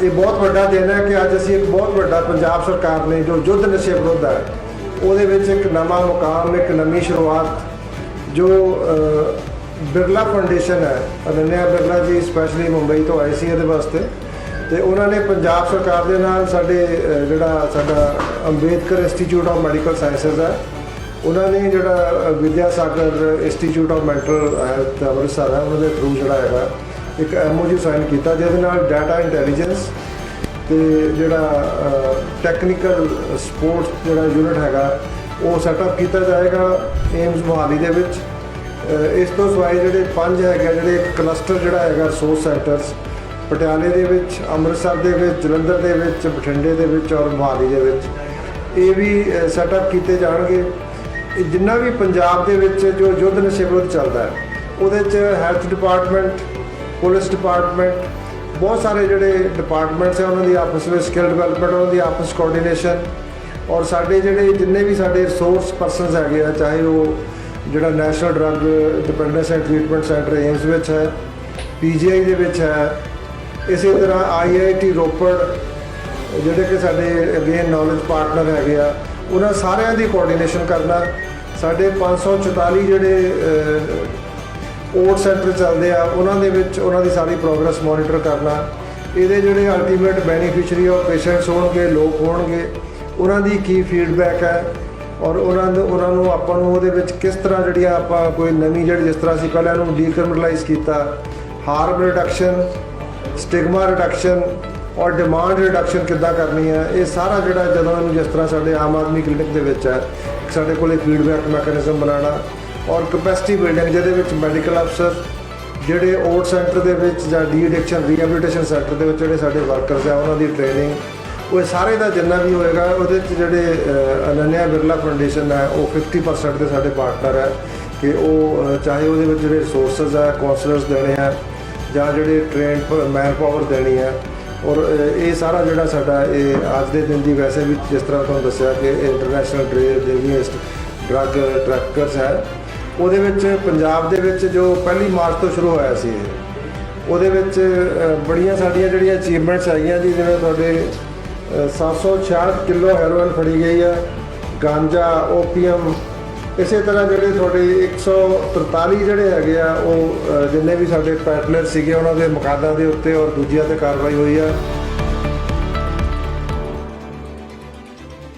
ਇਹ ਬਹੁਤ ਵੱਡਾ ਦਿਨ ਹੈ ਕਿ ਅੱਜ ਅਸੀਂ ਇੱਕ ਬਹੁਤ ਵੱਡਾ ਪੰਜਾਬ ਸਰਕਾਰ ਨੇ ਜੋ ਯੁੱਧ ਨਸ਼ੇ ਵਿਰੁੱਧ ਹੈ, ਉਹਦੇ ਵਿੱਚ ਇੱਕ ਨਵਾਂ ਮੁਕਾਮ, ਇੱਕ ਨਵੀਂ ਸ਼ੁਰੂਆਤ, ਜੋ ਬਿਰਲਾ ਫਾਊਂਡੇਸ਼ਨ ਹੈ, ਅਨੰਨਿਆ ਬਿਰਲਾ ਜੀ ਸਪੈਸ਼ਲੀ ਮੁੰਬਈ ਤੋਂ ਆਏ ਸੀ ਇਹਦੇ ਵਾਸਤੇ ਤੇ ਉਹਨਾਂ ਨੇ ਪੰਜਾਬ ਸਰਕਾਰ ਦੇ ਨਾਲ ਸਾਡੇ ਜਿਹੜਾ ਸਾਡਾ Ambedkar institute of medical sciences ਹੈ ਉਹਨਾਂ ਨੇ ਜਿਹੜਾ ਅ, Vidya Sagar institute of mental health Amritsar ਹੈ ਉਹਨਾਂ ਦੇ ਥਰੂ ਜਿਹੜਾ ਹੈਗਾ ਇੱਕ ਐਮਓਯੂ ਸਾਈਨ ਕੀਤਾ ਜਿਹਦੇ ਨਾਲ ਡਾਟਾ ਇੰਟੈਲੀਜੈਂਸ ਤੇ ਜਿਹੜਾ ਟੈਕਨੀਕਲ ਸਪੋਰਟਸ ਜਿਹੜਾ ਯੂਨਿਟ ਹੈਗਾ ਉਹ ਸੈਟਅਪ ਕੀਤਾ ਜਾਏਗਾ ਏਮਸ ਮੋਹਾਲੀ ਦੇ ਵਿੱਚ। ਇਸ ਤੋਂ ਸਿਵਾਏ ਜਿਹੜੇ ਪੰਜ ਹੈਗੇ ਜਿਹੜੇ ਇੱਕ ਕਲਸਟਰ ਜਿਹੜਾ ਹੈਗਾ ਰਿਸੋਰਸ ਸੈਂਟਰਸ ਪਟਿਆਲੇ ਦੇ ਵਿੱਚ ਅੰਮ੍ਰਿਤਸਰ ਦੇ ਵਿੱਚ ਜਲੰਧਰ ਦੇ ਵਿੱਚ ਬਠਿੰਡੇ ਦੇ ਵਿੱਚ ਔਰ ਮੋਹਾਲੀ ਦੇ ਵਿੱਚ। ਇਹ ਵੀ ਸੈਟਅਪ ਕੀਤੇ ਜਾਣਗੇ। ਜਿੰਨਾ ਵੀ ਪੰਜਾਬ ਦੇ ਵਿੱਚ ਜੋ ਯੁੱਧ ਨਸ਼ੇ ਵਿਰੁੱਧ ਚੱਲਦਾ ਹੈ, ਉਹਦੇ 'ਚ ਹੈਲਥ ਡਿਪਾਰਟਮੈਂਟ ਪੁਲਿਸ ਡਿਪਾਰਟਮੈਂਟ ਬਹੁਤ ਸਾਰੇ ਜਿਹੜੇ ਡਿਪਾਰਟਮੈਂਟਸ ਆ ਉਹਨਾਂ ਦੀ ਆਪਸ ਵਿੱਚ ਸਕਿੱਲ ਡਿਵੈਲਪਮੈਂਟ ਉਹਨਾਂ ਦੀ ਆਪਸ ਕੋਆਰਡੀਨੇਸ਼ਨ ਔਰ ਸਾਡੇ ਜਿਹੜੇ ਜਿੰਨੇ ਵੀ ਸਾਡੇ ਰਿਸੋਰਸ ਪਰਸਨਸ ਹੈਗੇ ਆ, ਚਾਹੇ ਉਹ ਜਿਹੜਾ national drug dependence and treatment centre AIIMS ਵਿੱਚ ਹੈ ਪੀਜੀਆਈ ਦੇ ਵਿੱਚ ਹੈ, ਇਸੇ ਤਰ੍ਹਾਂ ਆਈਆਈਟੀ ਰੋਪੜ, ਜਿਹੜੇ ਕਿ ਸਾਡੇ ਅਗੇਨ ਨੌਲੇਜ ਪਾਰਟਨਰ ਹੈਗੇ ਆ ਉਹਨਾਂ ਸਾਰਿਆਂ ਦੀ ਕੋਆਰਡੀਨੇਸ਼ਨ ਕਰਨਾ। ਸਾਡੇ 544 ਜਿਹੜੇ ਓਟ ਸੈਂਟਰ ਚੱਲਦੇ ਆ, ਉਹਨਾਂ ਦੇ ਵਿੱਚ ਉਹਨਾਂ ਦੀ ਸਾਰੀ ਪ੍ਰੋਗਰੈਸ ਮੋਨੀਟਰ ਕਰਨਾ। ਇਹਦੇ ਜਿਹੜੇ ਅਲਟੀਮੇਟ ਬੈਨੀਫੀਸ਼ੀਅਰੀ ਔਰ ਪੇਸ਼ੈਂਟਸ ਹੋਣਗੇ, ਲੋਕ ਹੋਣਗੇ। ਉਹਨਾਂ ਦੀ ਕੀ ਫੀਡਬੈਕ ਹੈ ਔਰ ਉਹਨਾਂ ਨੂੰ ਉਹਨਾਂ ਨੂੰ ਆਪਾਂ ਨੂੰ ਉਹਦੇ ਵਿੱਚ ਕਿਸ ਤਰ੍ਹਾਂ ਜਿਹੜੀਆਂ ਆਪਾਂ ਕੋਈ ਨਵੀਂ ਜਿਹੜੀ ਜਿਸ ਤਰ੍ਹਾਂ ਅਸੀਂ ਪਹਿਲਾਂ ਇਹਨੂੰ ਡੀਕ੍ਰਿਮੀਨਲਾਈਜ਼ ਕੀਤਾ। ਹਾਰਮ ਰਿਡਕਸ਼ਨ ਸਟਿਗਮਾ ਰਿਡਕਸ਼ਨ ਔਰ ਡਿਮਾਂਡ ਰਿਡਕਸ਼ਨ ਕਿੱਦਾਂ ਕਰਨੀ ਹੈ ਇਹ ਸਾਰਾ ਜਿਹੜਾ ਜਦੋਂ ਇਹਨੂੰ ਜਿਸ ਤਰ੍ਹਾਂ ਸਾਡੇ ਆਮ ਆਦਮੀ ਕਲੀਨਿਕ ਦੇ ਵਿੱਚ ਹੈ ਸਾਡੇ ਕੋਲੇ ਫੀਡਬੈਕ ਮੈਕੈਨਿਜ਼ਮ ਬਣਾਉਣਾ ਔਰ ਕਪੈਸਿਟੀ ਬਿਲਡਿੰਗ ਜਿਹਦੇ ਵਿੱਚ ਮੈਡੀਕਲ ਅਫਸਰ ਜਿਹੜੇ ਓਟ ਸੈਂਟਰ ਦੇ ਵਿੱਚ ਜਾਂ ਡੀ ਐਡਿਕਸ਼ਨ ਰੀਹੈਬਿਲਿਟੇਸ਼ਨ ਸੈਂਟਰ ਦੇ ਵਿੱਚ ਜਿਹੜੇ ਸਾਡੇ ਵਰਕਰਸ ਆ ਉਹਨਾਂ ਦੀ ਟ੍ਰੇਨਿੰਗ ਉਹ ਸਾਰੇ ਦਾ ਜਿੰਨਾ ਵੀ ਹੋਏਗਾ ਉਹਦੇ ਵਿੱਚ ਜਿਹੜੇ ਅ, ਅਨੰਨਿਆ ਬਿਰਲਾ ਫਾਊਂਡੇਸ਼ਨ ਹੈ ਉਹ 50% ਦੇ ਸਾਡੇ ਪਾਰਟਨਰ ਹੈ ਕਿ ਉਹ ਚਾਹੇ ਉਹਦੇ ਵਿੱਚ ਜਿਹੜੇ ਰਿਸੋਰਸਸ ਹੈ ਕਾਉਂਸਲਰਸ ਦੇਣੇ ਆ ਜਾਂ ਜਿਹੜੇ ਟ੍ਰੇਨਡ ਮੈਨ ਪਾਵਰ ਦੇਣੀ ਹੈ ਔਰ ਇਹ ਸਾਰਾ ਜਿਹੜਾ ਸਾਡਾ ਇਹ ਅੱਜ ਦੇ ਦਿਨ ਦੀ ਵੈਸੇ ਵੀ ਜਿਸ ਤਰ੍ਹਾਂ ਤੁਹਾਨੂੰ ਦੱਸਿਆ ਕਿ ਇੰਟਰਨੈਸ਼ਨਲ ਡਰੇ ਅਗੇਂਸਟ ਡਰੱਗ ਟ੍ਰੈਫਿਕਰਸ ਹੈ। ਉਹਦੇ ਵਿੱਚ ਪੰਜਾਬ ਦੇ ਵਿੱਚ ਜੋ ਪਹਿਲੀ ਮਾਰਚ ਤੋਂ ਸ਼ੁਰੂ ਹੋਇਆ ਸੀ ਇਹ ਉਹਦੇ ਵਿੱਚ ਬੜੀਆਂ ਸਾਡੀਆਂ ਜਿਹੜੀਆਂ ਅਚੀਵਮੈਂਟਸ ਹੈਗੀਆਂ ਜੀ ਜਿਵੇਂ ਤੁਹਾਡੇ ਅ, 766 ਕਿਲੋ ਹੈਰੋਇਨ ਫੜੀ ਗਈ ਹੈ ਗਾਂਜਾ ਓਪੀਅਮ ਇਸੇ ਤਰ੍ਹਾਂ ਜਿਹੜੇ ਤੁਹਾਡੇ 143 ਜਿਹੜੇ ਹੈਗੇ ਆ, ਉਹ ਜਿੰਨੇ ਵੀ ਸਾਡੇ ਪੈਟਲਰ ਸੀਗੇ, ਉਹਨਾਂ ਦੇ ਮੁਕਾਦਾਂ ਦੇ ਉੱਤੇ ਔਰ ਦੂਜਿਆਂ ਤੇ ਕਾਰਵਾਈ ਹੋਈ ਆ।